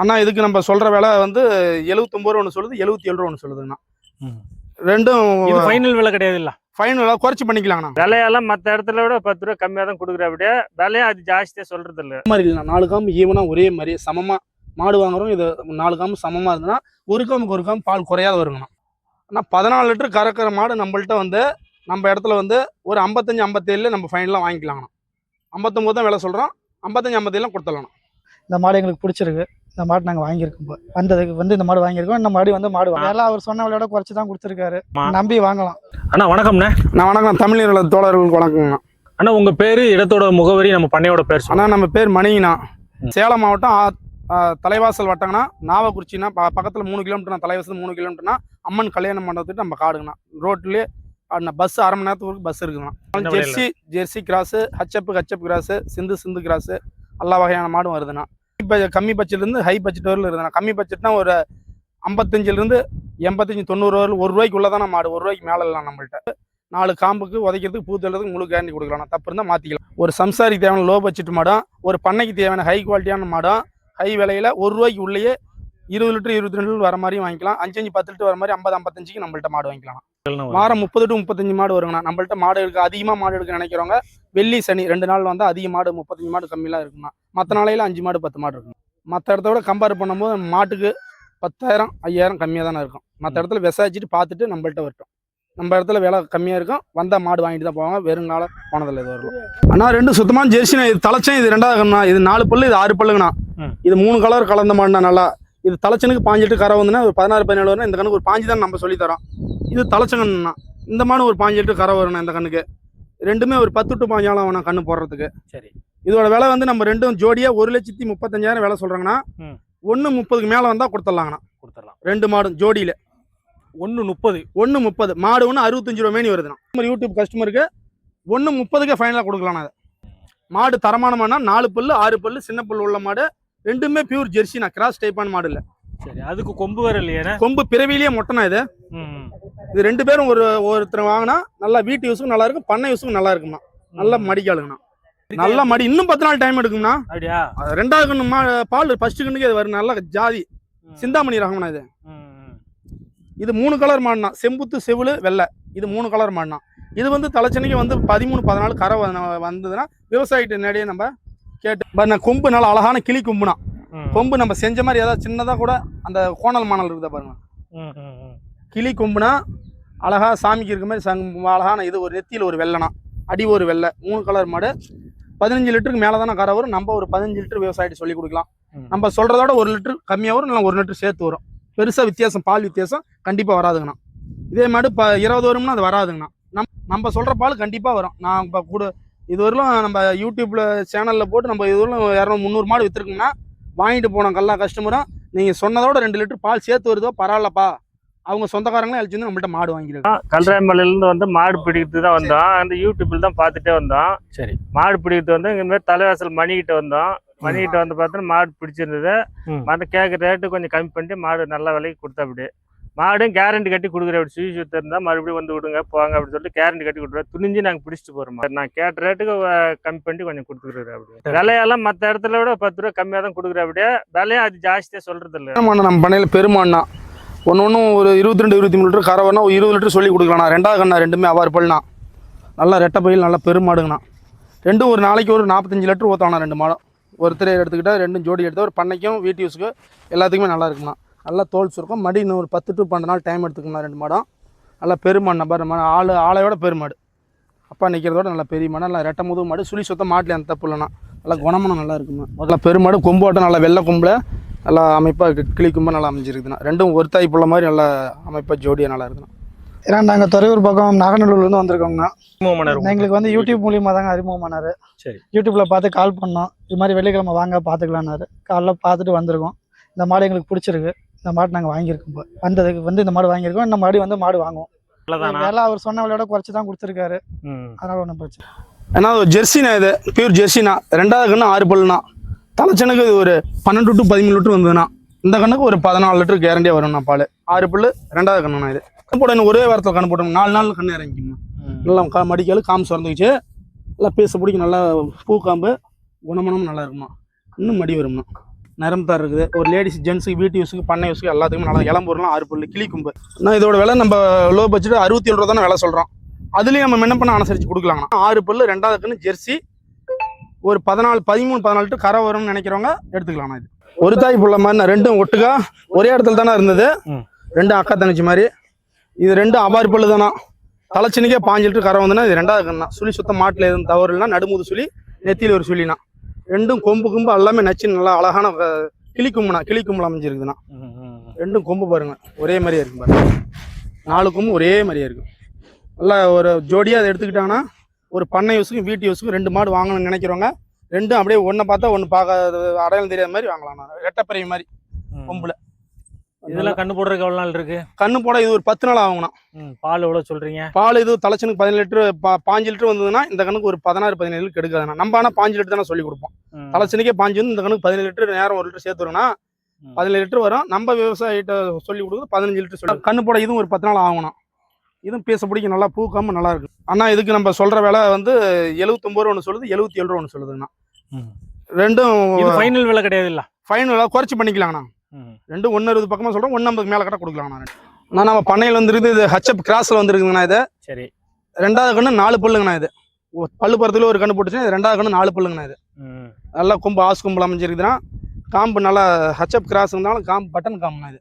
அண்ணா இதுக்கு நம்ம சொல்ற விலை வந்து எழுபத்தொம்பது ரூபா ஒன்று சொல்லுது எழுபத்தி ஏழு ரூபா ஒன்று சொல்லுதுங்கண்ணா. ரெண்டும் இது ஃபைனல் விலை கிடையாது இல்ல ஃபைனலாக குறைச்சி பண்ணிக்கலாங்கண்ணா. விலையெல்லாம் மற்ற இடத்துல விட பத்து ரூபா கம்மியாக தான் கொடுக்குற அப்படியே விலையும் அது ஜாஸ்தியாக சொல்றது இல்ல மாதிரி இல்லைண்ணா. நாலு காம்பு ஈவனாக ஒரே மாதிரி சமமாக மாடு வாங்குறோம் இது நாலு காம்பு சமமாக இருந்ததுன்னா ஒரு காம்புக்கு ஒரு காம்பு பால் குறையாத வருங்கண்ணா. ஆனால் பதினாலு லிட்டர் கறக்கிற மாடு நம்மள்ட்ட வந்து நம்ம இடத்துல வந்து ஒரு ஐம்பத்தஞ்சு ஐம்பத்தேழுல நம்ம ஃபைனலாக வாங்கிக்கலாங்கண்ணா. ஐம்பத்தொம்போது தான் விலை சொல்கிறோம் ஐம்பத்தஞ்சு ஐம்பத்தேழுலாம் கொடுத்துடலாம் இந்த மாடு எங்களுக்கு பிடிச்சிருக்கு. இந்த மாடு நாங்கள் வாங்கியிருக்கோம் வந்ததுக்கு வந்து இந்த மாடு வாங்கியிருக்கோம். இந்த மாடு வந்து மாடு வாங்க- எல்லாம் அவர் சொன்ன விலையோட குறைச்சி தான் கொடுத்துருக்காரு. நம்பி வாங்கலாம். அண்ணா வணக்கம்ண்ணே. நான் வணக்கம். தமிழர்கள் தோழர்களுக்கு வணக்கங்கண்ணா. அண்ணா உங்க பேரு இடத்தோட முகவரி நம்ம பண்ணையோட பேர் அண்ணா நம்ம பேர் மணிங்கண்ணா. சேலம் மாவட்டம் தலைவாசல் வட்டங்கண்ணா. நாவக்குறிச்சினா ப பக்கத்தில் மூணு கிலோமீட்டர்னா தலைவாசல் மூணு கிலோமீட்டர்னா அம்மன் கல்யாண மண்டபத்துக்கு நம்ம காடுங்கண்ணா. ரோட்லேயே பஸ் அரை மணி நேரத்துக்கு பஸ் இருக்குங்கண்ணா விலையில? ஜெர்சி ஜெர்சி கிராஸு ஹச்சப்பு ஹச்சப் கிராஸு சிந்து சிந்து கிராஸு எல்லா வகையான மாடும் வருதுண்ணா. கம்மி பட்ஜெட்லேருந்து ஹை பட்ஜெட் வரல இருந்தேன் கம்மி பட்ஜெட்னா ஒரு ஐம்பத்தஞ்சிலேருந்து எண்பத்தஞ்சு தொண்ணூறு வரல ஒரு ரூபாய்க்கு உள்ளதான மாடு ஒரு ரூபாய்க்கு மேலே இல்லை நம்மள்ட்ட. நாலு காம்புக்கு உதைக்கிறதுக்கு பூ தள்ளுறதுக்கு முழு கேரண்டி கொடுக்கலாம். தப்பு இருந்தால் மாற்றிக்கலாம் ஒரு சம்சாரிக்கு தேவையான லோ பட்ஜெட் மாடம் ஒரு பண்ணைக்கு தேவையான ஹை குவாலிட்டியான மாடம் ஹை விலையில் ஒரு ரூபாய்க்கு உள்ளேயே இருபது லிட்டர் இருபத்தி ரெண்டு லிட்டர் வர மாதிரியும் வாங்கிக்கலாம். அஞ்சு அஞ்சு பத்து லிட்டர் வர மாதிரி ஐம்பது ஐம்பத்தஞ்சுக்கு நம்மள்ட்ட மாடு வாங்கிக்கலாம். வாரம்? முப்பது டு முப்பத்தஞ்சு மாடு வருங்கண்ணா. நம்மள்ட்ட மாடு எடுக்க அதிகமாக மாடு எடுக்க நினைக்கிறவங்க வெள்ளி சனி ரெண்டு நாள் வந்து அதிக மாடு முப்பத்தஞ்சு மாடு கம்மியெலாம் இருக்குண்ணா மற்ற நாளையில அஞ்சு மாடு பத்து மாடு இருக்கும் மற்ற இடத்த விட கம்பேர் பண்ணும்போது மாட்டுக்கு பத்தாயிரம் ஐயாயிரம் கம்மியாக தானே இருக்கும். மற்ற இடத்துல விசாரிச்சுட்டு பார்த்துட்டு நம்மள்ட்ட வரட்டும். நம்ம இடத்துல விலை கம்மியாக இருக்கும். வந்தால் மாடு வாங்கிட்டு தான் போவாங்க. வெறுங்கால போனதில்லை இது வரலாம் அண்ணா ரெண்டு சுத்தமான ஜெர்சினா இது தலைச்சேன் இது ரெண்டாவது இது நாலு பல்லு இது ஆறு பல்லுங்கண்ணா. இது மூணு கலர் கலந்த மாடுண்ணா நல்லா இது தலைச்சனுக்கு பாஞ்சிட்டு கரை வந்துன்னா ஒரு பதினாறு பதினேழு வரும் இந்த கண்ணுக்கு ஒரு பாஞ்சு தான் நம்ம சொல்லி தரோம் இது தலைச்சங்கண்ணா இந்த மாடு ஒரு பாஞ்சு கரை வரும்ண்ணா இந்த கண்ணுக்கு. ரெண்டுமே ஒரு பத்து டு பாஞ்சாலம் வேணாம் கண்ணு போடுறதுக்கு. சரி. இதோட விலை வந்து நம்ம ரெண்டும் ஜோடியா ஒரு லட்சத்தி முப்பத்தஞ்சாயிரம் விலை சொல்றாங்கன்னா ம். ஒன்று முப்பதுக்கு மேலே வந்தால் கொடுத்துடலாங்கண்ணா. கொடுத்துடலாம். ரெண்டு மாடும் ஜோடியில. ஒன்று முப்பது. ஒன்று முப்பது. மாடு ஒன்று அறுபத்தஞ்சு ரூபா மேனி வருதுண்ணா. நம்ம யூடியூப் கஸ்டமருக்கு ஒன்று முப்பதுக்கே ஃபைனலாக கொடுக்கலாம் அது. மாடு தரமான மாடுனா நாலு பல்லு ஆறு பல்லு சின்ன பல்லு உள்ள மாடு ரெண்டுமே பியூர் ஜெர்சினா கிராஸ் டைப்பான மாடு இல்லை சரி அதுக்கு கொம்பு வேற இல்லையாண்ணே கொம்பு பிறவிலேயே மொட்டைனா இது. இது ரெண்டு பேரும் ஒரு ஒருத்தர் வாங்கினா நல்லா வீட்டு யூஸுக்கும் நல்லா இருக்கும் பண்ணை யூஸுக்கும் நல்லா இருக்கும்ண்ணா நல்ல மடிக்காளுங்கண்ணா நல்ல மடி இன்னும் பத்து நாள் டைம் எடுக்கும்ண்ணா. அப்படியா? ரெண்டாவது கண்ணு மா பால் ஃபர்ஸ்ட் கண்ணுக்கு இது வரும் நல்ல ஜாதி. சிந்தாமணி ரகம்ண்ணா இது. இது மூணு கலர் மாடுனா செம்புத்து செவிலு வெள்ளை. இது மூணு கலர் மாடுனா இது வந்து தலைச்சனைக்கு வந்து பதிமூணு பதினாலு கரை வந்ததுன்னா விவசாயிகிட்ட நேரடியே நம்ம கேட்டு பாருண்ணா கொம்பு நல்லா அழகான கிளி கொம்புனா. கொம்பு நம்ம செஞ்ச மாதிரி ஏதாவது சின்னதாக கூட அந்த கோணல் மானல் இருக்குதா பாருங்க. கிளி கொம்புனா அழகா சாமிக்கு இருக்க மாதிரி சங் அழகான இது ஒரு நெத்தியில் ஒரு வெள்ளைனா அடி ஒரு வெள்ளை மூணு கலர் மாடு பதினஞ்சு லிட்டருக்கு மேலே தானே கரை வரும் நம்ம ஒரு பதினஞ்சு லிட்டர் விவசாயிட்டு சொல்லி கொடுக்கலாம். நம்ம சொல்கிறதோட ஒரு லிட்டர் கம்மியாக வரும் இல்லை ஒரு லிட்டர் சேர்த்து வரும். பெருசாக வித்தியாசம் பால் வித்தியாசம் கண்டிப்பாக வராதுங்கண்ணா. இதே மாடு இப்போ இருபது வரும்னா அது வராதுங்கண்ணா. நம் நம்ம சொல்கிற பால் கண்டிப்பாக வரும். நான் இப்போ கூட இதுவரையிலும் நம்ம யூடியூப்பில் சேனலில் போட்டு நம்ம இதுவரையிலும் இரநூறு முந்நூறு மாடு விற்றுருக்கோங்கன்னா வாங்கிட்டு போன கல்லா கஸ்டமரும் நீங்கள் சொன்னதோட ரெண்டு லிட்டர் பால் சேர்த்து வருதோ பரவாயில்லப்பா. அவங்க சொந்தக்காரங்களே அழிச்சு வந்து நம்மள்ட்ட மாடு வாங்கிடுறாங்க கல்ராயமலையில இருந்து வந்து மாடு பிடிக்கிறது தான் வந்தோம். அந்த யூடியூப்ல தான் பார்த்துட்டே வந்தோம். சரி. மாடு பிடிக்கிறது வந்து இங்க மாதிரி தலைவாசல் மணிக்கிட்ட வந்தோம். மணிக்கிட்ட வந்து பார்த்தோன்னா மாடு பிடிச்சிருந்தது. மற்ற கேட்குற ரேட்டு கொஞ்சம் கம்மி பண்ணிட்டு மாடு நல்ல விலைக்கு கொடுத்தா அப்படி. மாடும் கேரண்டி கட்டி கொடுக்குற அப்படி சுழி சுத்த இருந்தால் மறுபடியும் வந்து விடுங்க போங்க அப்படின்னு சொல்லிட்டு கேரண்டி கட்டி கொடுக்குறோம் துணிஞ்சு நாங்கள் பிடிச்சிட்டு போகிறோம் நான் கேட்ட ரேட்டுக்கு கம்மி பண்ணி கொஞ்சம் கொடுத்துருக்குறாரு அப்படி விலையெல்லாம் மற்ற இடத்துல விட பத்து ரூபா கம்மியாக தான் கொடுக்குற அப்படியே. விலையும் அது ஜாஸ்தியாக சொல்றது இல்லை. நம்ம பண்ணையில் பெருமாண்ணா ஒன்று ஒன்றும் ஒரு இருபத்தி ரெண்டு இருபத்தி மூணு லிட்டர் வரணும் ஒரு இருபது லிட்டர் சொல்லி கொடுக்கலாண்ணா ரெண்டாவது கண்ணா ரெண்டுமே அவ்வாறு பல்னா. நல்லா ரெட்டை பயில் நல்லா பெருமாடுங்கண்ணா. ரெண்டும் ஒரு நாளைக்கு ஒரு நாற்பத்தஞ்சு லிட்டர் ஊற்றலாம் ரெண்டு மாடம். ஒருத்தர் எடுத்துக்கிட்டா ரெண்டும் ஜோடி எடுத்து ஒரு பண்ணைக்கும் வீட்டு யூஸுக்கு எல்லாத்துக்குமே நல்லா இருக்குண்ணா நல்லா தோல் சுருக்கம். மடி இன்னும் ஒரு பத்து டு பன்னெண்டு நாள் டைம் எடுத்துக்கணும் ரெண்டு மாடம் நல்லா பெருமாடு பாரு நம்ம ஆள் ஆளையோட பெருமாடு. அப்பா நிற்கிறதோட நல்லா பெரிய மாடு நல்லா ரெட்டை முதுகு மாடு சுழி சுத்தம் மாட்டில் அந்த தப்பு நல்லா குணமனம் நல்லா இருக்குண்ணா நல்லா பெருமாடு கொம்போட்டம் நல்லா வெள்ளை கொம்பில் நல்லா அமைப்பாக கிளி கொம்பு நல்லா அமைஞ்சிருக்குதுண்ணா. ரெண்டும் ஒரு தாய் புள்ள மாதிரி நல்லா அமைப்பாக ஜோடியாக நல்லா இருக்குண்ணா ஏன்னா நாங்கள் துறையூர் பக்கம் நாகநல்லூர்லேருந்து வந்திருக்கோங்கண்ணா. எங்களுக்கு வந்து யூடியூப் மூலியமாக தாங்க அறிமுகமானார் சரி. யூடியூப்பில் பார்த்து கால் பண்ணோம். இது மாதிரி வெள்ளிக்கிழமை வாங்க பார்த்துக்கலான்னாரு காலைல பார்த்துட்டு வந்திருக்கோம். இந்த மாடு எங்களுக்கு பிடிச்சிருக்கு. இந்த மாடு நாங்கள் வாங்கியிருக்கோம். வந்ததுக்கு வந்து இந்த மாடு வாங்கியிருக்கோம். இந்த மாடு வந்து மாடு வாங்குவோம். விலை அவர் சொன்ன விலையோட குறைச்சி தான் கொடுத்துருக்காரு. ம். அதனால ஒன்றும் பிரச்சனை ஏன்னா அது ஜெர்சினா இது. பியூர் ஜெர்சினா. ரெண்டாவது கண்ணு ஆறு பல்லுண்ணா தலைச்சனுக்கு இது ஒரு பன்னெண்டு டு பதிமூணு லிட்டர் வந்ததுண்ணா இந்த கண்ணுக்கு ஒரு பதினாலு லிட்டர் கேரண்டியாக வரும்ண்ணா பால். ஆறு பல்லு ரெண்டாவது கண்ணுண்ணா இது. கண்ணு போட ஒரே வாரத்தில் கண்ணு போட்டோம் நாலு நாள் கண்ணு இறங்கிக்கணும் நல்லா கா மடிக்கால் காம்பு சுரந்துக்குச்சு. நல்லா பேச பிடிக்கும். நல்லா பூ காம்பு குணமனம் நல்லா இருக்குமா? இன்னும் மடி வரும்ண்ணா நரம்பு இருக்குது. ஒரு லேடிஸ் ஜென்ஸுக்கு வீட்டு யூஸுக்கு பண்ணை யூஸுக்கு எல்லாத்துக்குமே நல்லா இளம்பூர்லாம் ஆறு பல்லு கிளி கும்பு. நான் இதோட விலை நம்ம லோ பட்ஜெட் அறுபத்தி ஏழு ரூபா தானே விலை சொல்கிறோம் அதுலேயும் நம்ம என்ன பண்ண அனுசரித்து கொடுக்கலாங்கண்ணா ஆறு பல்லு ரெண்டாவது கண்ணு ஜெர்சி. ஒரு பதினாலு பதிமூணு பதினாலு லிட்டர் கரை வரும்னு நினைக்கிறவங்க எடுத்துக்கலாம்ண்ணா இது. ஒரு தாய் புள்ள மாதிரி ரெண்டும் ஒட்டுக்கா ஒரே இடத்துல தானே இருந்தது. ரெண்டும் அக்கா தங்கச்சி மாதிரி. இது ரெண்டும் அபாரி பல்லு தானா? தலைச்சனுக்கே பாஞ்சு லிட்டர் கரை வந்துன்னா இது ரெண்டாவது கண்ணா சுழி சுத்தம் மாட்டில் எதுவும் தவறு இல்லைனா நடுமுது சுழி நெத்தியில் ஒரு சுழினா ரெண்டும் கொம்பு கொம்பு எல்லாமே நச்சு நல்லா அழகான கிளி கும்புனா கிளி கும்பல் அமைஞ்சிருக்குதுண்ணா. ரெண்டும் கொம்பு பாருங்க. ஒரே மாதிரியே இருக்கும் பாருங்க. நாலு கொம்பு ஒரே மாதிரியே இருக்கும் நல்லா ஒரு ஜோடியாக அதை எடுத்துக்கிட்டாங்கன்னா ஒரு பண்ணை யூஸுக்கும் வீட்டு யூஸுக்கும் ரெண்டு மாடு வாங்கணும்னு நினைக்கிறவங்க ரெண்டும் அப்படியே ஒன்றை பார்த்தா ஒன்று பார்க்க அடையாளம் தெரியாத மாதிரி வாங்கலாம் ரெட்டப்பறை மாதிரி. கொம்புல. இதெல்லாம் கண்ணு போடுறதுக்கு எவ்வளவு நாள் இருக்கு? கண்ணு போட இது ஒரு பத்து நாள் ஆகுங்கண்ணா. பால் எவ்வளவு சொல்றீங்க? பால் இது தலைச்சனுக்கு பதினேழு லிட்டர் பா பாஞ்சு லிட்டர் வந்ததுன்னா இந்த கணக்கு ஒரு பதினாறு பதினேழு லிட்டர் எடுக்காதுண்ணா. நம்ம ஆனால் பாஞ்சு லிட்டர் தானே சொல்லி கொடுப்போம். தலைச்சனுக்கே பாஞ்சு வந்து இந்த கணக்கு பதினேழு லிட்டர் நேரம் ஒரு லிட்டர் சேர்த்துருங்கன்னா. பதினேழு லிட்டர் வரும். நம்ம விவசாயிட்ட சொல்லி கொடுக்குறது பதினஞ்சு லிட்டர் சொல்லி. கண்ணு போட இதுவும் ஒரு பத்து நாள் ஆகணும் இதுவும் பேச பிடிக்கும் நல்லா பூக்காம நல்லா இருக்கும் ஆனால் இதுக்கு நம்ம சொல்ற விலை வந்து எழுபத்தொம்பது ரூபா ஒன்று சொல்லுது எழுபத்தி ஏழு ரூபா ஒன்று சொல்லுதுண்ணா ம். ரெண்டும் ஃபைனல் விலை கிடையாது இல்ல? ஃபைனலாக குறைச்சி பண்ணிக்கலாங்கண்ணா. ரெண்டும் ஒன்று அறுபது பக்கமாக சொல்கிறோம் ஒன்று ஐம்பதுக்கு மேலே கட்ட கொடுக்கலாங்கண்ணா நான். நம்ம பண்ணையில் வந்துருக்குது இது ஹச்அப் கிராஸில் வந்துருக்குதுங்கண்ணா இது. சரி. ரெண்டாவது கண்ணு நாலு பல்லுங்கண்ணா இது. பல்லு பறத்துல ஒரு கண்ணு போட்டுச்சுன்னா இது ரெண்டாவது கண்ணு நாலு பல்லுங்கண்ணா இது. நல்லா கொம்பு ஆசு கொம்பு அமைஞ்சிருக்குதுன்னா காம்பு நல்லா ஹச்அப் கிராஸ் இருந்தாலும் காம்பு பட்டன் காம்புனா இது.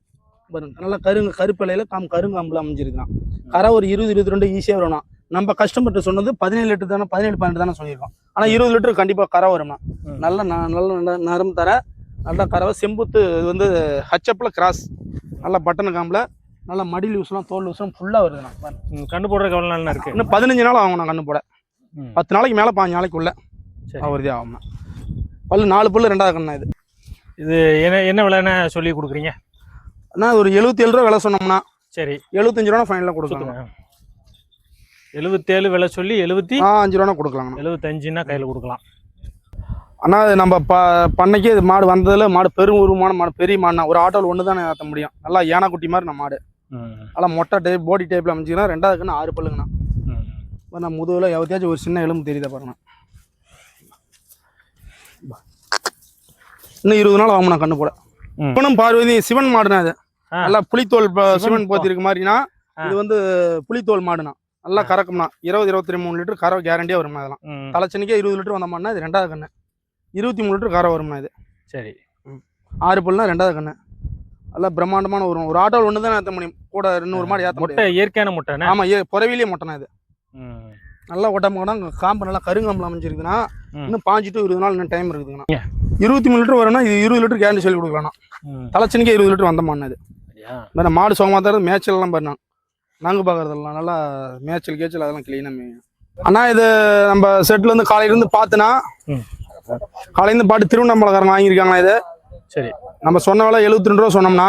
பாருங்க நல்லா கருங்க கருப்பிலையில காம்பு கருங்காம்புல அமைஞ்சிருக்குண்ணா கரை ஒரு இருபது இருபத்தி ரெண்டு ஈஸியாக வரும்ண்ணா. நம்ம கஸ்டமர்கிட்ட சொன்னது பதினேழு லிட்டர் தானே பதினேழு பன்னெண்டு தானே சொல்லியிருக்கோம். ஆனால் இருபது லிட்டர் கண்டிப்பாக கரை வரும்ண்ணா. ம். நல்ல நல்ல நரம் தர நல்லா கறவை செம்புத்து இது வந்து ஹச்அப்பில் கிராஸ் நல்லா பட்டன் காம்பில். நல்லா மடியில் யூஸ்லாம் தோல் யூஸ்லாம் ஃபுல்லாக வருதுண்ணா கண்ணு போடுறதுக்கு எவ்வளவு நாள் இருக்கு. இன்னும் பதினஞ்சு நாள் ஆகும்ண்ணா கண்ணு போட. பத்து நாளைக்கு மேலே பாஞ்சு நாளைக்குள்ள சரி. அவருதே ஆகும்ண்ணா பல்லு நாலு பல்லு ரெண்டாவது கண்ணா இது. இது என்ன என்ன விலைன்னு சொல்லி கொடுக்குறீங்க? அண்ணா ஒரு எழுபத்தி ஏழு ரூபா விலை சொன்னோம்னா சரி. எழுபத்தஞ்சு ரூபா ஃபைனலாக கொடுக்கலாம் சுத்துங்க எழுபத்தேழு விலை சொல்லி எழுபத்தி அஞ்சு ரூபா கொடுக்கலாங்கண்ணா. எழுபத்தஞ்சுன்னா கையில் கொடுக்கலாம். அண்ணா இது நம்ம ப பண்ணைக்கு இது மாடு வந்ததுல மாடு பெரும் உருவமான மாடு பெரிய மாடுனா ஒரு ஆட்டோவில் ஒன்று தானே ஏற்ற முடியும். நல்லா யானைக்குட்டி மாதிரி நம்ம மாடு நல்லா மொட்டை டைப் பாடி டைப்பில் அமைச்சிங்கன்னா ரெண்டாவது கண்ணு ஆறு பல்லுங்கண்ணா. இப்போ நான் முதுகில் எவத்தியாச்சும் ஒரு சின்ன எலும்பு தெரியுதா பாருங்க இன்னும் இருபது நாள் ஆகும்ண்ணா கண்ணு போட. சிவனும் பார்வதி சிவன் மாடுனா ஆ. நல்லா புலித்தோல் ப- சிவன் சிவன் போத்தி இருக்கு மாதிரினா. இது வந்து புலித்தோல் மாடுனா நல்லா. கறக்கும்னா இருபது இருபத்தி மூணு லிட்டர் கறவை கேரண்டியா வரும்ண்ணா அதெல்லாம் தலைச்சனிக்கே இருபது லிட்டர் வந்த மாடுனா இது ரெண்டாவது கண்ணு. இருபத்தி மூணு லிட்டர் கறவை வரும்ண்ணா இது. சரி. ஆறு பல்லுனா ரெண்டாவது கண்ணு. நல்லா பிரம்மாண்டமான வரும் ஒரு ஆட்டோவில் ஒன்று தான் ஏற்ற முடியும். கூட இன்னொரு மாடு ஏற்ற முட்டை இயற்கையான முட்டைண்ணே ஆமா ஏ புறவிலேயே மொட்டைனா இது. நல்லா உடம்பு கூட காம்பு நல்லா கருங்காம்பில் அமைஞ்சிருக்குதுன்னா ம். இன்னும் பாஞ்சு டு இருபது நாள் இன்னும் டைம் இருக்குதுங்கண்ணா? இருபத்தி மூணு லிட்டர் வரும்னா இது இருபது லிட்டர் கேரண்டி சொல்லி கொடுக்கலாம். தலைச்சனிக்கே இருபது லிட்டர் வந்த மாடு இது. சரியா? வேற மாடு சுகமாக தான் இருக்கு, மேய்ச்சல் எல்லாம் பாருங்க நாங்கள் பார்க்கறதெல்லாம் நல்லா மேய்ச்சல் கேச்சல் அதெல்லாம் கிளீனாக மேயும். அண்ணா இது நம்ம செட்ல இருந்து காலையில இருந்து பார்த்துனா. காலையில பாட்டு திருவண்ணாமலைக்காரங்க வாங்கியிருக்காங்களா இது? சரி. நம்ம சொன்ன வேலை எழுபத்தி ரெண்டு ரூபா சொன்னோம்னா.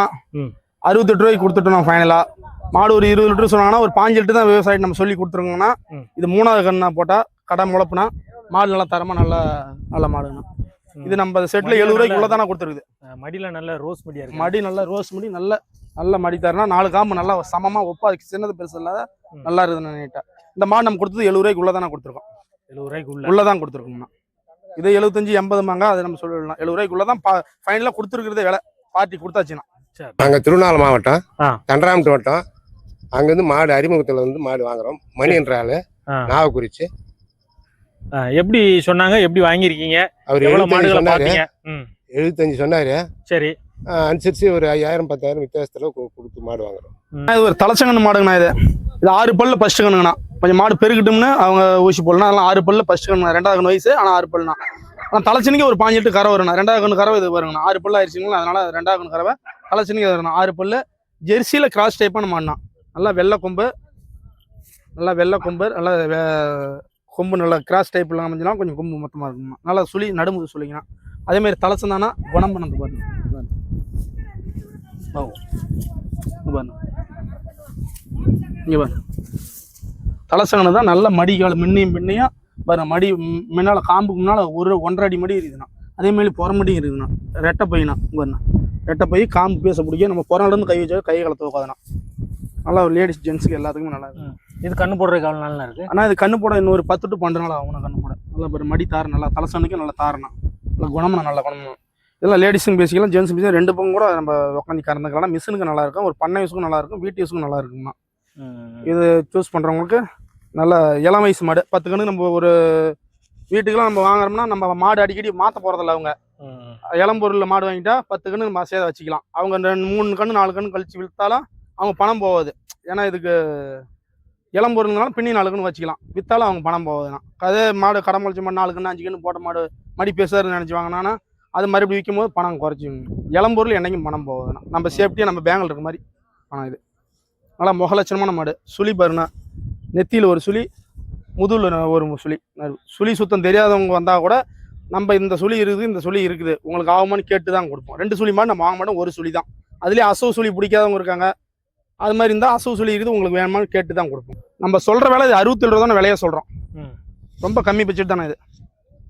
அறுபத்தெட்டு ரூபாய்க்கு கொடுத்துட்டோம் நான் ஃபைனலா மாடு ஒரு இருபது லிட்டர் சொன்னாங்கன்னா ஒரு பாஞ்சு லிட்டர் தான் விவசாயி நம்ம சொல்லி கொடுத்துருங்கன்னா ம். இது மூணாவது கண்ணா போட்டா கடை முளப்புனா மாடு நல்லா தரமா நல்லா நல்ல மாடுங்கண்ணா. இது நம்ம செட்ல மடியில எழுபது ரூபாய்க்கு நல்லா- உள்ள தானே கொடுத்துருக்குது. மடியில நல்ல ரோஸ் மடியா இருக்கு. மடி நல்லா ரோஸ் முடி நல்ல நல்ல மடி தரனா நாலு காம்பு நல்லா சமமா ஒப்பா அதுக்கு சின்னது பெருசு இல்லாத. நல்லா இருக்குதுண்ணா நீட்டா இந்த மாடு நம்ம கொடுத்தது எழுபது ரூபாய்க்கு உள்ள தானே கொடுத்துருக்கோம். எழுபது ரூபாய்க்கு உள்ள. உள்ள தான் கொடுத்துருக்கோம்ண்ணா. இது எழுபத்தஞ்சு எண்பதுமாங்க அது நம்ம சொல்லலாம் எழுபது ரூபாய்க்கு உள்ள தான் ஃபைனலாக கொடுத்துருக்கிறதே விலை. பார்ட்டி கொடுத்தாச்சுண்ணா நாங்கள் திருவண்ணாமலை மாவட்டம். தண்டராமட்டு வட்டம். அங்கேருந்து மாடு அறிமுகத்தில் வந்து மாடு வாங்குறோம். மணி என்ற ஆளு அஹ், எப்படி சொன்னாங்க? எப்படி வாங்கியிருக்கீங்க? அவர் எவ்வளவு எழுபத்தஞ்சு மாடுகளை சொன்னாரு. பாத்தீங்க ம். எழுபத்தஞ்சு சொன்னாரு. சரி. அனுசரிச்சு ஒரு ஐயாயிரம் பத்தாயிரம் வித்தியாசத்தில் கொடுத்து மாடு வாங்குறோம். இது ஒரு தலைச்சங்கன்னு மாடுங்கண்ணா இது. இது ஆறு பல்லு ஃபஸ்ட்டு கண்ணுங்கண்ணா. கொஞ்சம் மாடு பெருக்கட்டும்னு அவங்க ஊசி போடலாம் அதெல்லாம் ஆறு பல்லு ஃபஸ்ட்டு கண்ணு ரெண்டாவது கண்ணு வயசு ஆனால் ஆறு பல்லுண்ணா. ஆனால் தலைச்சனிக்கு ஒரு பாஞ்சு எட்டு கரை வரும்ண்ணா. ரெண்டாவது கண்ணு கறவை இது வருங்கண்ணா ஆறு பல்லு ஆயிடுச்சுங்களா அதனால ரெண்டாவது கண்ணு கறவை தலைச்சனிக்கு வரணும் ஆறு பல்லு. ஜெர்சியில் கிராஸ் டைப்பான மாடுண்ணா. நல்லா வெள்ளை கொம்பு. நல்லா வெள்ளை கொம்பு. நல்லா வே- கொம்பு நல்லா கிராஸ் டைப்பில் அமைஞ்சுனா கொஞ்சம் கொம்பு மொத்தமாக இருக்கும்ண்ணா. நல்லா சுழி நடுமுது சுழிங்கண்ணா. அதேமாதிரி தலைச்சந்தானா குணம் பண்ணது பாருங்க. பாவம். இங்க பாருங்க இங்கே பாருங்க தலைசங்கனை தான் நல்ல மடிக்கால் மின்னையும் மின்னையும் பாருங்க மடி முன்னால காம்புக்கு முன்னால ஒரு ஒன்றரை அடி மடி இருக்குதுண்ணா. அதே மாதிரி புறமடியும் இருக்குதுண்ணா. ரெட்டை பையனா பாருண்ணா ரெட்டை பை காம்பு பேச பிடிக்க நம்ம புறநாலேருந்து கை வச்சா கை கலத்து உட்காதுண்ணா நல்லா ஒரு லேடிஸ் ஜென்ஸுக்கு எல்லாத்துக்குமே நல்லா இருக்கும். இது கண்ணு போடுறதுக்கு எவ்வளவு நாள் இருக்கு. ஆனால் இது கண்ணு போட இன்னொரு பத்து டு பன்னெண்டு நாள் ஆகும் கண்ணு போட. நல்லா பாரு மடி தார நல்லா தலைசனுக்கு நல்லா தாரணா நல்லா குணமனா நல்லா குணமனா இதெல்லாம் லேடிஸும் பேசிக்கலாம் ஜென்ஸும் பேசிக்கலாம். ரெண்டு பக்கம் கூட நம்ம உட்காந்து கறந்துக்கலாம். மிஷினுக்கு நல்லா இருக்கும். ஒரு பண்ணை யூஸுக்கும் நல்லா இருக்கும். வீட்டு யூஸுக்கும் நல்லா இருக்குங்கண்ணா இது சூஸ் பண்ணுறவங்களுக்கு நல்ல இளம் வயசு மாடு. பத்து கணக்கு நம்ம ஒரு வீட்டுக்கெல்லாம் நம்ம வாங்குறோம்னா நம்ம மாடு அடிக்கடி மாற்ற போகிறதில்ல அவங்க. இளம்பொருளில் மாடு வாங்கிட்டா பத்து கன்று நம்ம சேத வச்சுக்கலாம். அவங்க ரெண்டு மூணு கன்று நாலு கன்று கழிச்சு விற்றாலும் அவங்க பணம் போகாது ஏன்னா இதுக்கு இளம்பொருள்னால பின்னி நாலு கன்று வச்சுக்கலாம். விற்றாலும் அவங்க பணம் போகுதுண்ணா அதே மாடு கடை முளைச்ச மாடு நாலு கன்று அஞ்சு கன்று போட்ட மாடு மடி பேசுறதுன்னு நினச்சி வாங்கினானா அது மறுபடியும் விற்கும் போது பணம் குறைச்சி இளம்பொருள் என்னைக்கும் பணம் போகுதுண்ணா நம்ம சேஃப்டியாக நம்ம பேங்கில் இருக்க மாதிரி பணம் இது. நல்லா முகலட்சணமான மாடு சுழி பாருண்ணா. நெத்தியில் ஒரு சுழி முதுகில் ஒரு சுழி. சுழி சுத்தம் தெரியாதவங்க வந்தால் கூட நம்ம இந்த சுழி இருக்குது இந்த சுழி இருக்குது. உங்களுக்கு ஆகுமான்னு கேட்டு தான் கொடுப்போம். ரெண்டு சுழி மாதிரி நம்ம வாங்க மாட்டோம் ஒரு சுழி தான். அதுலேயே அசவு சுழி பிடிக்காதவங்க இருக்காங்க. அது மாதிரி இருந்தால் அசவு சுழி இருக்குது உங்களுக்கு வேணுமான்னு கேட்டு தான் கொடுப்போம். நம்ம சொல்கிற வேலை இது அறுபத்தேழு ரூபா தான் விலையை சொல்கிறோம். ரொம்ப கம்மி பட்ஜெட் தானே இது.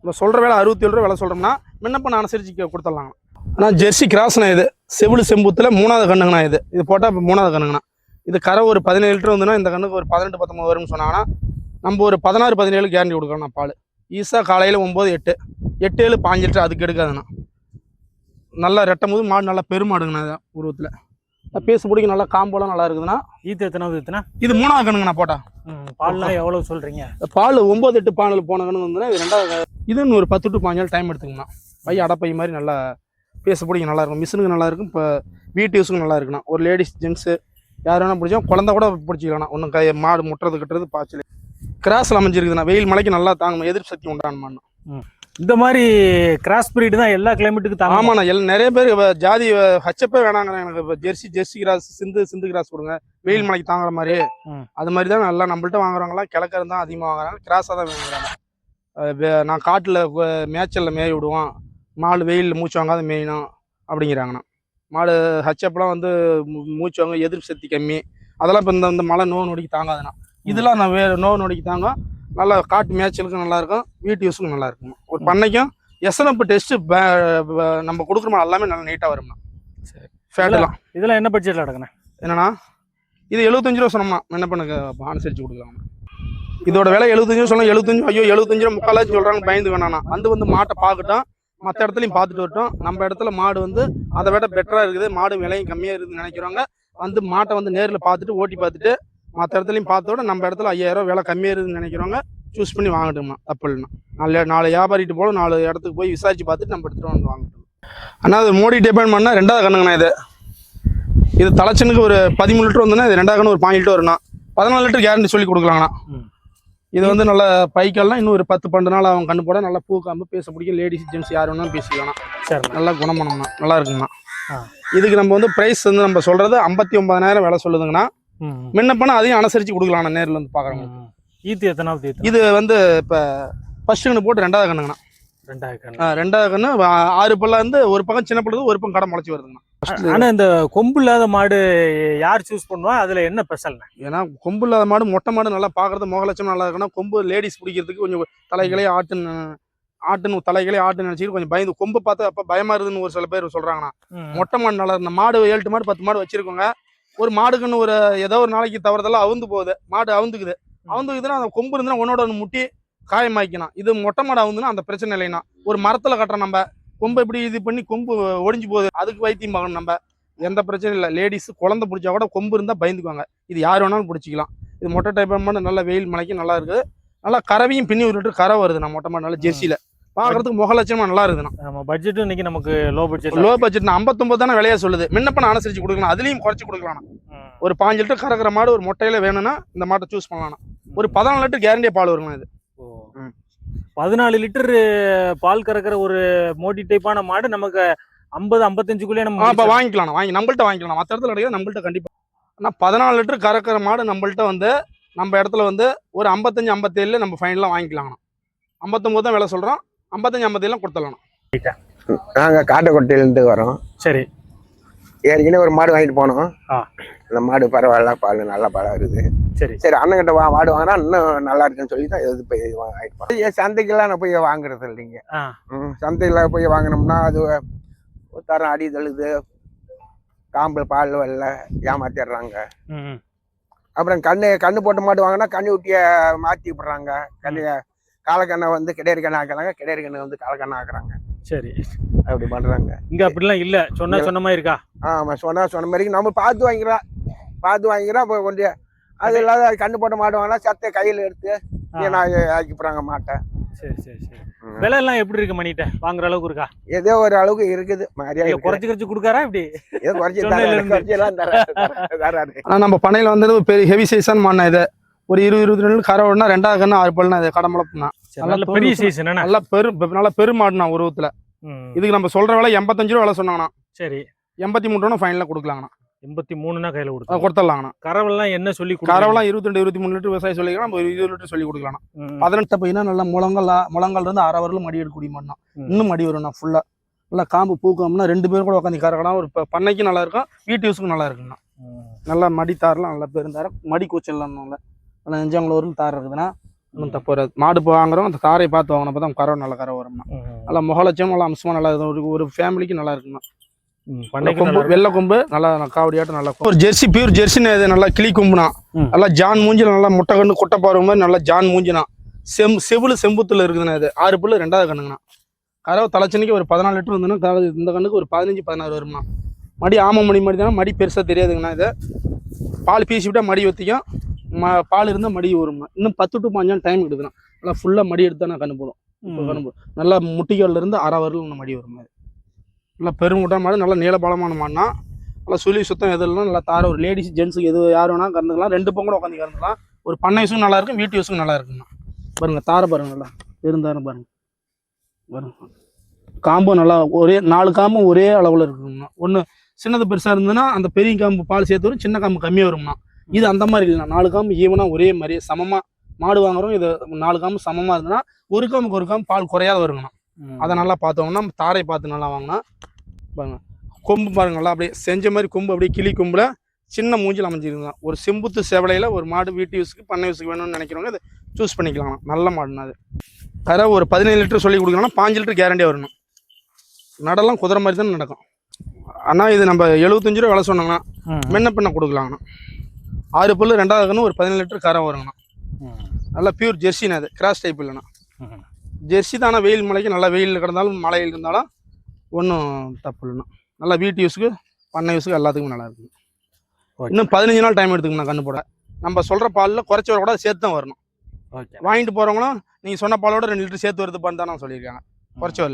நம்ம சொல்கிற வேலை அறுபத்தேழு ரூபா விலை சொல்கிறோம்னா முன்னப்ப அனுசரிச்சு கே- கொடுத்துடலாங்க. ஆனால் ஜெர்சி கிராஸ்ண்ணா இது. செவிலு செம்புத்தில் மூணாவது கண்ணுங்கண்ணா இது. இது போட்டால் இப்போ மூணாவது கண்ணுங்கண்ணா. இது கரை ஒரு பதினேழு லிட்டர் வந்துன்னா இந்த கண்ணுக்கு ஒரு பதினெட்டு பத்தொம்பது வரும்னு சொன்னாங்கன்னா நம்ம ஒரு பதினாறு பதினேழு கேரண்டி கொடுக்குறோம் பால். ஈஸா காலையில் ஒம்பது எட்டு. எட்டு ஏழு பாஞ்சு லிட்டர் அதுக்கு எடுக்காதுண்ணா. நல்லா ரெட்டும் போது மாடு நல்லா பெருமாடுங்கண்ணா இது உருவத்தில். பேசு பிடிக்க நல்லா காம்போலாம் நல்லா இருக்குதுண்ணா. ஈத்து எத்தனாவது எத்தனை? இது மூணாவது கண்ணுங்கண்ணா போட்டா. பால்லாம் எவ்வளவு சொல்றீங்க? பால் ஒம்பது எட்டு பால் போன கணக்கு வந்துன்னா இது ரெண்டாவது இது இன்னும் ஒரு பத்து டு பாஞ்சு நாள் டைம் எடுத்துக்கணும் பை அடப்பை மாதிரி நல்லா பேச பிடிக்க நல்லா இருக்கும். மிஷினுக்கு நல்லா இருக்கும். இப்போ வீட்டு யூஸுக்கும் நல்லா இருக்குண்ணா. ஒரு லேடிஸ் ஜென்ஸு யார் வேணா பிடிச்சா குழந்தை கூட பிடிச்சிக்கலாம் ஒன்றும் கை மாடு முட்டுறது கட்டுறது பாய்ச்சல். கிராஸில் அமைஞ்சிருக்குதுண்ணா. வெயில் மலைக்கு நல்லா தாங்கும் எதிர்ப்பு சக்தி உண்டான மாடு இந்த மாதிரி கிராஸ் பிரீடு தான் எல்லா கிளைமேட்டுக்கு தாங்க ஆமாண்ணா. எல் நிறைய பேர் ஜாதி ஹச்சப்பே வேணாங்க எனக்கு இப்போ ஜெர்சி ஜெர்சி கிராஸ் சிந்து சிந்து கிராஸ் கொடுங்க. வெயில் மலைக்கு தாங்குற மாதிரி. அது மாதிரி தான் நல்லா நம்மள்ட்ட வாங்குறவங்களாம் கிழக்கறது தான் அதிகமாக வாங்குறாங்க. கிராஸாக தான் வாங்குறாங்க. நான் காட்டில் மேய்ச்சலில் மேய விடுவோம் மாடு வெயில் மூச்சு வாங்காத மேயணும் அப்படிங்கிறாங்கண்ணா. மாடு ஹச்சப்லாம் வந்து மூச்சு வாங்க எதிர்ப்பு சக்தி கம்மி. அதெல்லாம் இப்போ இந்த இந்த மழை நோய் நொடிக்கு தாங்காதுண்ணா. இதெல்லாம் நான் வேறு நோய் நொடிக்கு தாங்கும் நல்லா காட்டு மேய்ச்சலுக்கும் நல்லா இருக்கும் வீட்டு யூஸுக்கும் நல்லா இருக்கும் ஒரு பண்ணைக்கும் எஸ்என்எப் டெஸ்ட்டு நம்ம கொடுக்குற மாடு எல்லாமே நல்லா நீட்டாக வரும்ண்ணா. சரி. ஃபேட்டெல்லாம் இதெல்லாம் என்ன பட்ஜெட்ல நடக்குண்ணே? என்னண்ணா? இது எழுபத்தஞ்சு ரூபா சொன்னோம்னா என்ன பண்ணுங்க அனுசரிச்சு கொடுக்கலாம் இதோட விலை எழுபத்தஞ்சு சொல்லலாம் எழுபத்தஞ்சு ஐயோ எழுபத்தஞ்சு ரூபா முக்காலாச்சும் சொல்றாங்க பயந்து வேணாண்ணா. வந்து வந்து மாட்டை பார்க்கட்டும். மற்ற இடத்துலையும் பார்த்துட்டு வரட்டும். நம்ம இடத்துல மாடு வந்து அதை விட பெட்டராக இருக்குது. மாடு விலையும் கம்மியாக இருக்குதுன்னு நினைக்கிறவங்க வந்து மாட்டை வந்து நேரில் பார்த்துட்டு ஓட்டி பார்த்துட்டு மற்ற இடத்துலையும் பார்த்தோட நம்ம இடத்துல ஐயாயிரம் ரூபா விலை கம்மியாக இருக்குதுன்னு நினைக்கிறவங்க சூஸ் பண்ணி வாங்கட்டும்ண்ணா தப்பு இல்லைண்ணா. நாலு நாலு வியாபாரிட்டு போல நாலு இடத்துக்கு போய் விசாரிச்சு பார்த்துட்டு நம்ம எடுத்துகிட்டு வந்து வாங்கட்டும் அண்ணா அது மோடி டிபெண்ட் பண்ணால் ரெண்டாவது கண்ணுங்கண்ணா இது. இது தலைச்சனுக்கு ஒரு பதிமூணு லிட்டர் வந்துன்னா இது ரெண்டாவது கண்ணு ஒரு பாஞ்சு லிட்டர் வரும்ண்ணா. பதினாலு லிட்டர் கேரண்டி சொல்லி கொடுக்கலாங்கண்ணா. இது வந்து நல்ல பைக்கெல்லாம் இன்னும் ஒரு பத்து பன்னெண்டு நாள் அவங்க கண்ணு போட நல்லா பூ காம்பு பேச பிடிக்கும். லேடிஸ் ஜென்ஸ் யார் வேணாலும் பேசிக்கலாம். சரி நல்லா குணமணும்ண்ணா நல்லா இருக்குங்கண்ணா. இதுக்கு நம்ம வந்து ப்ரைஸ் வந்து நம்ம சொல்றது ஐம்பத்தி ஒன்பதாயிரம் விலை சொல்லுதுங்கண்ணா. முன்ன அதையும் அனுசரிச்சு கொடுக்கலாம்ண்ணா நேரில் வந்து பார்க்குறவங்க ஈத்து எத்தனாவது இது வந்து இப்போ ஃபர்ஸ்ட் கண்ணு போட்டு ரெண்டாவது கண்ணுங்கண்ணா. ரெண்டாயிரம் ஆ, ரெண்டாவது கண்ணு ஆறு பல்ல வந்து ஒரு பக்கம் சின்ன பல்லு ஒரு பக்கம் கடை முளைச்சி வருதுங்கண்ணா. ஆனா இந்த கொம்பு இல்லாத மாடு யார் சூஸ் பண்ணுவா? அதுல என்ன ஸ்பெஷல்ண்ணே ஏன்னா கொம்பு இல்லாத மாடு மொட்டை மாடு நல்லா பார்க்கறது முகலட்சம் நல்லா இருக்குன்னா கொம்பு லேடிஸ் பிடிக்கிறதுக்கு கொஞ்சம் தலைகளே ஆட்டுன்னு ஆட்டுன்னு தலைகளே ஆட்டுன்னு நினச்சிட்டு கொஞ்சம் பயந்து கொம்பு பார்த்து அப்போ பயமா இருக்குதுன்னு ஒரு சில பேர் சொல்றாங்கண்ணா. மொட்டை மாடு நல்லா இருந்த மாடு ஏழு மாடு பத்து மாடு வச்சிருக்கோங்க. ஒரு மாடுக்குன்னு ஒரு ஏதோ ஒரு நாளைக்கு தவறுதெல்லாம் அவுந்து போகுது. மாடு அவுந்துக்குது. அவுந்துக்குதுன்னா அந்த கொம்பு இருந்தா ஒன்னோட ஒன்று முட்டி காயமாக்கினா இது மொட்டை மாடு அவுந்துன்னா அந்த பிரச்சனை இல்லைன்னா ஒரு மரத்துல கட்டுற நம்ம கொம்பை இப்படி இது பண்ணி கொம்பு ஒடிஞ்சு போகுது. அதுக்கு வைத்தியம் பார்க்கணும் நம்ம. எந்த பிரச்சனையும் இல்லை. லேடிஸ் குழந்தை பிடிச்சா கூட கொம்பு இருந்தால் பயந்துக்குவாங்க. இது யார் வேணாலும் பிடிச்சிக்கலாம். இது மொட்டை டைப் மாடு நல்ல வெயில் மலைக்கு நல்லா இருக்குது. நல்லா கறவையும் பின்னி ஒரு லிட்டர் கரை வருது நான் மொட்டை மாடு நல்லா ஜெர்சியில் பார்க்கறதுக்கு முகலட்சணமா நல்லா இருக்குதுண்ணா. நம்ம பட்ஜெட் இன்னைக்கு நமக்கு லோ பட்ஜெட் லோ பட்ஜெட் ஐம்பத்தொம்பது தானே விலையா சொல்லுது. முன்னப்ப அனுசரிச்சு கொடுக்கலாம் அதுலயும் குறைச்சு கொடுக்கலாம் ஒரு பாஞ்சு லிட்டர் கறக்கிற மாடு ஒரு மொட்டையில வேணும்னா இந்த மாட்டை சூஸ் பண்ணலாம் ஒரு பதினாலு லிட்டர் கேரண்டியா பால் வருங்க இது. பதினாலு லிட்டர் பால் கறக்கிற ஒரு மோடி டைப்பான மாடு நமக்கு ஐம்பது ஐம்பத்தஞ்சுக்குள்ளே நம்ம இப்போ. வாங்கிக்கலாம் வாங்கி நம்மள்ட்ட வாங்கிக்கலாம் மற்ற இடத்துல கிடையாது நம்மள்ட்ட கண்டிப்பா. ஆனால் பதினாலு லிட்டர் கறக்கிற மாடு நம்மள்ட்ட வந்து நம்ம இடத்துல வந்து ஒரு ஐம்பத்தஞ்சு ஐம்பத்தேழுல நம்ம ஃபைனலாக வாங்கிக்கலாங்கண்ணா. ஐம்பத்தொம்பது தான் விலை சொல்கிறோம் ஐம்பத்தஞ்சு ஐம்பத்தேழுலாம் கொடுத்துடலாம் நாங்கள் காட்டுக்கொட்டையிலேருந்து வரோம். சரி. ஏற்கனவே ஒரு மாடு வாங்கிட்டு போனோம். ஆ. அந்த மாடு பரவாயில்ல பால் நல்ல பாலாக இருக்குது சரி. சரி அண்ணன்கிட்ட வா மாடு வாங்கினா இன்னும் நல்லா இருக்குன்னு சொல்லி தான் இது போய் ஏன் சந்தைக்கெல்லாம் நான் போய் வாங்குறது இல்லைங்க. சந்தையில் போய் வாங்கினோம்னா அது தரம் அடி தழுது காம்பு பால் வரல ஏமாத்திடுறாங்க. அப்புறம் கண்ணு கண்ணு போட்ட மாடு வாங்கினா கண்ணு ஊட்டிய மாற்றி விடுறாங்க. கண்ணு காலக்கண்ணை வந்து கிடையாது கண்ணு ஆக்குறாங்க கிடையாது கண்ணை வந்து காலக்கண்ணை ஆக்குறாங்க. சரி. அப்படி பண்றாங்க. இங்க அப்படிலாம் இல்ல. சொன்னா சொன்ன மாதிரி இருக்கா? ஆமா சொன்னா சொன்ன மாதிரி நம்ம பார்த்து வாங்கிக்கிறோம் பார்த்து வாங்கிக்கிறோம் அப்போ கொண்டு அது இல்லாத கண்ணு போட்ட மாடு வாங்கினா சத்தை கையில் எடுத்து நான் ஆக்கி போறாங்க மாட்டை. சரி சரி சரி. விலை எல்லாம் எப்படி இருக்கு மணிட்ட வாங்குற அளவுக்கு இருக்கா? ஏதோ ஒரு அளவுக்கு இருக்குது. மாதிரியா குறைச்சு குறைச்சு கொடுக்காரா இப்படி? ஏதோ குறைச்சி. ஆனால் நம்ம பண்ணையில் வந்தது ஒரு பெரிய ஹெவி சைஸான மாடினா இது. ஒரு இருபது இருபத்தி ரெண்டு கரை ஓடனா ரெண்டாவது கண்ணு ஆறு பல்னா இது கடமளப்புனா நல்லா பெரிய. சைஸ் நல்லா பெரு நல்லா பெருமாடுனா உருவத்தில். இதுக்கு நம்ம சொல்ற விலை எண்பத்தஞ்சு ரூபா விலை சொன்னாங்கண்ணா. சரி. எண்பத்தி மூணு ரூபா ஃபைனலாக கொடுக்கலாங்கண்ணா. எண்பத்தி மூணுனா கையில அதை கொடுத்தோம் கொடுத்துடலாங்கண்ணா. கறவெல்லாம் என்ன சொல்லி? கரவெல்லாம் இருபத்தி ரெண்டு இருபத்தி மூணு லிட்டர் விவசாயம் சொல்லிக்கலாம் நம்ம இருபது லிட்டர் சொல்லி கொடுக்கலாம் பதினெட்டு பையனா நல்லா முழங்கல் முழங்கால் இருந்து அரை வரலும் மடி எடுக்க முடியுமாண்ணா ம். இன்னும் மடி வரும்ண்ணா ஃபுல்லா நல்லா காம்பு பூக்கம்னா ரெண்டு பேரும் கூட உட்காந்து கறக்கலாம் ஒரு பண்ணைக்கும் நல்லா இருக்கும் வீட்டு யூஸுக்கும் நல்லா இருக்குண்ணா ம். நல்லா மடி தாரெலாம் நல்லா பெருந்தாரம். மடி கூச்சல்லாம் நல்லா நல்லா நெஞ்சாங்கள ஒரு தார் இருக்குதுன்னா ஒன்றும் தப்பு வராது. மாடு வாங்குறோம் அந்த தாரை பார்த்து வாங்கின அப்போ தான் கறவை நல்ல கரை வரும்ண்ணா. ம். நல்லா முகலட்சம் நல்லா அம்சமாக நல்லா இருக்கும். ஒரு ஃபேமிலிக்கு நல்லா பண்ணைக்கு கொம்பு. வெள்ளை கொம்பு நல்லா காவடியாட்டம் நல்லா ஒரு ஜெர்சி பியூர் ஜெர்சின்னு இது நல்லா கிளி கொம்புனா. நல்லா ஜான் மூஞ்சில நல்லா முட்டை கண்ணு கொட்டை பாருவ மாதிரி நல்லா ஜான் மூஞ்சினா செம் செவுளு செம்புத்துல இருக்குதுண்ணா இது. ஆறு புல்லு ரெண்டாவது கண்ணுங்கண்ணா. கறவை தலைச்சனிக்கு ஒரு பதினாலு லிட்டர் வந்துன்னா இந்த கண்ணுக்கு ஒரு பதினஞ்சு பதினாறு வரும்ண்ணா. மடி ஆமை மணி மடி தானே மடி பெருசாக தெரியாதுங்கண்ணா இது. பால் பீசி விட்டா மடி ஒத்திக்கும். ம பால் இருந்தால் மடி வரும்ண்ணா இன்னும் பத்து டு பாஞ்சாலும் டைம் எடுக்குதுண்ணா. நல்லா ஃபுல்லாக மடி எடுத்து தான் கண்ணு போடும். இப்போ. கண்ணு போடும் நல்லா முட்டிகள்ல இருந்து அரை வரலும் மடி வரும் அது நல்லா பெருமுட்டா மாடு நல்லா நீளபாலமான மாடுனா நல்லா சுழி சுத்தம் எது இல்லைனா நல்லா தார ஒரு லேடிஸ் ஜென்ஸுக்கு எது யார் வேணா கறந்துக்கலாம். ரெண்டு பக்கம் கூட உட்காந்து கறந்துக்கலாம். ஒரு பண்ணை யூஸும் நல்லா இருக்கும் வீட்டு யூஸும் நல்லா இருக்குங்கண்ணா பாருங்க தாரை பாருங்க நல்லா. பெருந்தாரம் பாருங்க. பாருங்க. காம்பும் நல்லா ஒரே நாலு காம்பும் ஒரே அளவில் இருக்குங்கண்ணா. ஒன்று சின்னது பெருசாக இருந்ததுன்னா அந்த பெரிய காம்பு பால் சேர்த்து வரும் சின்ன காம்பு கம்மியாக வரும்னா இது அந்த மாதிரி இல்லைண்ணா. நாலு காம்பு ஈவனாக ஒரே மாதிரி சமமாக மாடு வாங்குறோம் இது நாலு காம்பு சமமாக இருந்ததுன்னா ஒரு காம்புக்கு ஒரு காம்பு பால் குறையாத வருங்கண்ணா. அதை நல்லா பார்த்தோம்னா தாரை பார்த்து நல்லா வாங்கினா பாருங்க கொம்பு பாருங்க நல்லா அப்படியே செஞ்ச மாதிரி கொம்பு அப்படியே கிளி கொம்புல சின்ன மூஞ்சில் அமைஞ்சிருந்தான் ஒரு செம்புத்து செவலையில் ஒரு மாடு வீட்டு யூஸுக்கு பண்ணை யூஸுக்கு வேணும்னு நினைக்கிறவங்க அதை சூஸ் பண்ணிக்கலாம். நல்ல மாடுனா அது. கரை ஒரு பதினேழு லிட்டர் சொல்லி கொடுக்கலாம் பாஞ்சு லிட்டர் கேரண்டியாக வரணும். நடலாம் குதிரை மாதிரி தான் நடக்கும். ஆனால் இது நம்ம எழுபத்தஞ்சு ரூபா விலை சொன்னாங்கன்னா. முன்ன பின்ன கொடுக்கலாங்கண்ணா. ஆறு பல்லு ரெண்டாவது கன்று ஒரு பதினேழு லிட்டர் கரை வருங்கண்ணா. நல்லா பியூர் ஜெர்சினா அது. கிராஸ் டைப் இல்லைண்ணா. ஜெர்சி தானே வெயில் மலைக்கு நல்லா வெயில் கிடந்தாலும் மழையில் இருந்தாலும் ஒன்றும் தப்பு இல்லைண்ணா நல்லா வீட்டு யூஸுக்கு பண்ணை யூஸுக்கு எல்லாத்துக்கும் நல்லா இருக்கும் Okay. இன்னும் பதினஞ்சு நாள் டைம் எடுத்துக்கணும் கண்ணு போட. நம்ம சொல்கிற பாலில் குறைச்சி வர கூட சேர்த்து தான் வரணும். ஓகே வாங்கிட்டு போகிறவங்களும் நீங்கள் சொன்ன பாலோட ரெண்டு லிட்டர் சேர்த்து வருது தான் நான் சொல்லியிருக்காங்க. குறைச்சி வரல.